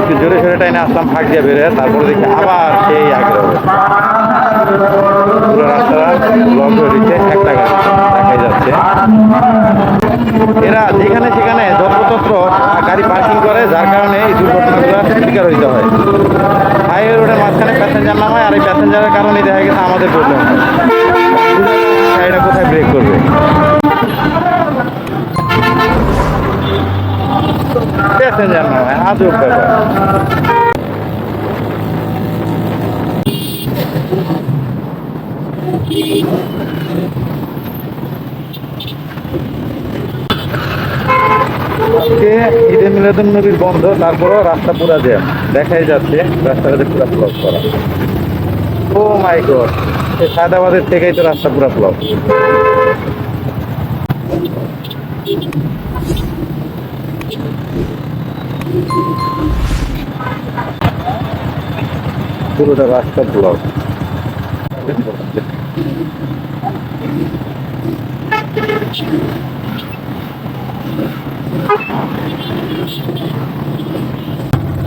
একটু জোরে সোরে টাইনে আসলাম, ফাঁক দিয়ে বেরোয় তারপরে দেখি আবার সেই আগের অবস্থা। পুরো রাস্তাটা ব্লক হয়ে রয়েছে একটা গাড়ি দেখাই যাচ্ছে। এরা যেখানে সেখানে যত্রতত্র গাড়ি পার্কিং করে, যার কারণে এই দুর্ঘটনাগুলো শিকার হইতে হয়। হাইওয়ে রোডের মাঝখানে প্যাসেঞ্জার নামায় আর এই প্যাসেঞ্জারের কারণে দেখা গেছে আমাদের প্রবলেম হয় গাড়িটা কোথায় ব্রেক করবে? প্যাসেঞ্জার নামায় আজব ব্যাপার আজকে ঈদে মিলাদুন নবীর বন্ধ তারপরেও রাস্তা পুরা জ্যাম দেখাই যাচ্ছে। রাস্তাটাতে পুরা ব্লক করা ও মাই গড সে সায়দাবাদের থেকেই তো রাস্তা পুরা ব্লক পুরোটা রাস্তা ব্লক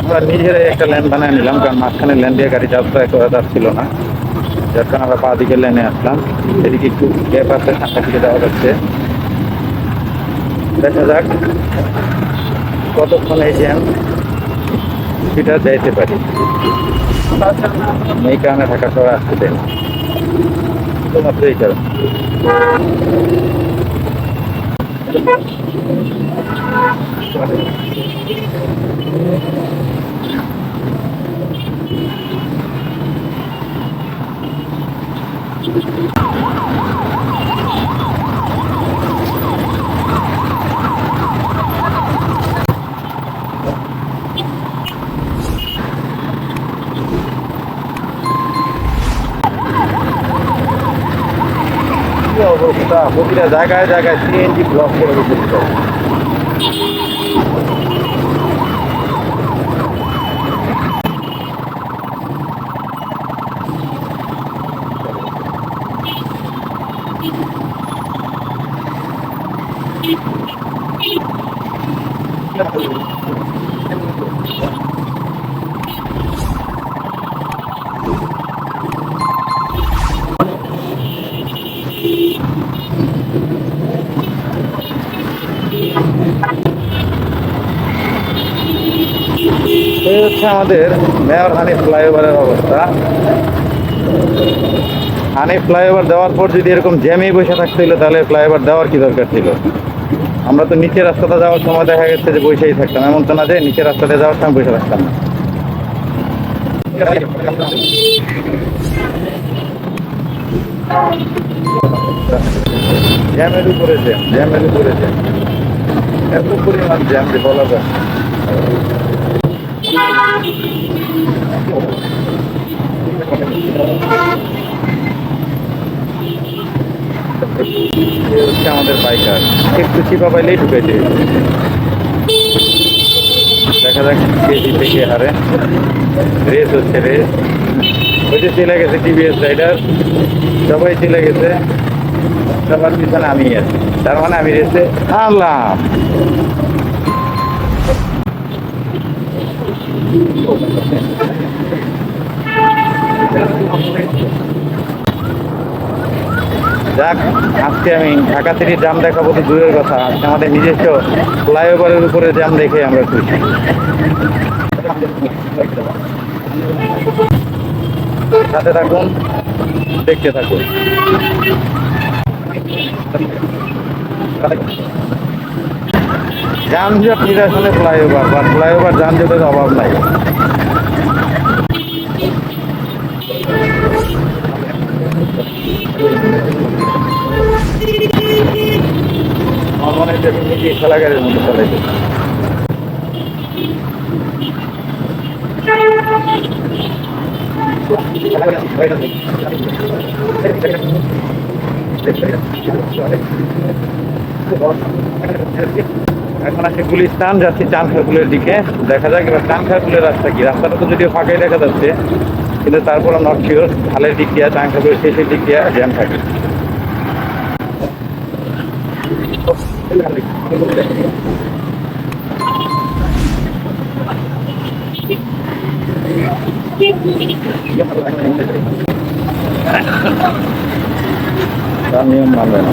আমরা নিজেরাই একটা ল্যান্ড বানিয়ে নিলাম, কারণ মাঝখানে ল্যান্ড দিয়ে গাড়ি যাত্রা করা যাচ্ছিল না। যার কারণে আমরা পা দিকে লেনে আসলাম। এদিকে একটু গ্যাপ আছে ঠান্ডা দিকে যাওয়া যাচ্ছে। দেখা যাক। কতক্ষণ এই জ্যাম সেটা যাইতে পারি। এই কারণে ঢাকা শহরে আসতে দেন শুধুমাত্র এই কারণে। কি অবস্থা প্রতিটা জায়গায় জায়গায় সিএনজি ব্লক করে রেখেছিল এই হচ্ছে আমাদের মেয়র হানি ফ্লাইওভারের অবস্থা। হানি ফ্লাইওভার দেওয়ার পর যদি এরকম জ্যামেই বসে থাকতে হলো তাহলে ফ্লাইওভার দেওয়ার কি দরকার ছিল? আমরা তো নিচের রাস্তাটা যাওয়ার সময় দেখা গেছে যে বসেই থাকতাম। এমন তো না যে নিচের রাস্তাতে যাওয়ার সময় বসে থাকতাম। জ্যামের উপরে জ্যাম, জ্যামের উপরে জ্যাম। এত পরিমাণ জ্যাম যে বলা যায়। আমাদের বাইকার একটু চিপা পাইলেই ঢুকেছে দেখা যাক কে জিতে, কে হারে। রেস হচ্ছে রেস ওই যে চলে গেছে টিভিএস রাইডার সবাই চলে গেছে। সবার পিছনে আমি আছি। তার মানে আমি রেসে আনলাম যাক, আজকে আমি ঢাকা থেকে জাম দেখাবো তো দূরের কথা। আজকে আমাদের নিজস্ব ফ্লাইওভারের উপরে জাম দেখে আমরা খুশি। সাথে থাকুন, দেখতে থাকুন। যানজট নিরসনে ফ্লাইওভার, বা ফ্লাইওভার যানজটের অভাব নাই। আমার মনে হচ্ছে তুমি নিজে খেলাগারের মতো চালাইতে এখন আছে গুলিস্তান যাচ্ছি চানখারকুলের দিকে। দেখা যাক এবার চানখারকুলের রাস্তা কি। রাস্তাটা তো যদিও ফাঁকাই দেখা যাচ্ছে, কিন্তু তারপর নট শিওর খালের দিক দিয়ে চানখারকুলের শেষের দিক দিয়ে জ্যাম থাকে। তার নিয়ম মানবে না।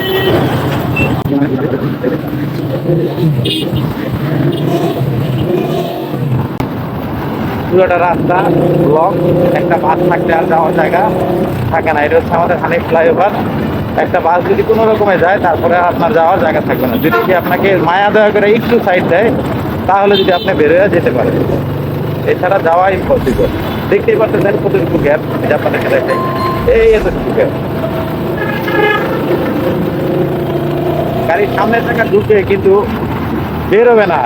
পুরোটা রাস্তা ব্লক একটা বাস থাকতে আর যাওয়ার জায়গা থাকে না। এটা হচ্ছে আমাদের হানিফ ফ্লাইওভার একটা বাস যদি কোনো রকমে যায়, তারপরে আপনার যাওয়ার জায়গা থাকবে না। যদি কি আপনাকে মায়া দয়া করে একটু সাইড দেয়, তাহলে যদি আপনি বেরোয় যেতে পারেন। এছাড়া যাওয়া ইম্পসিবল দেখতেই পাচ্ছেন কতটুকু গ্যাপ এটা এই এতটুকু গ্যাপ গাড়ির সামনে থাকা ঢুকে কিন্তু বেরোবে না।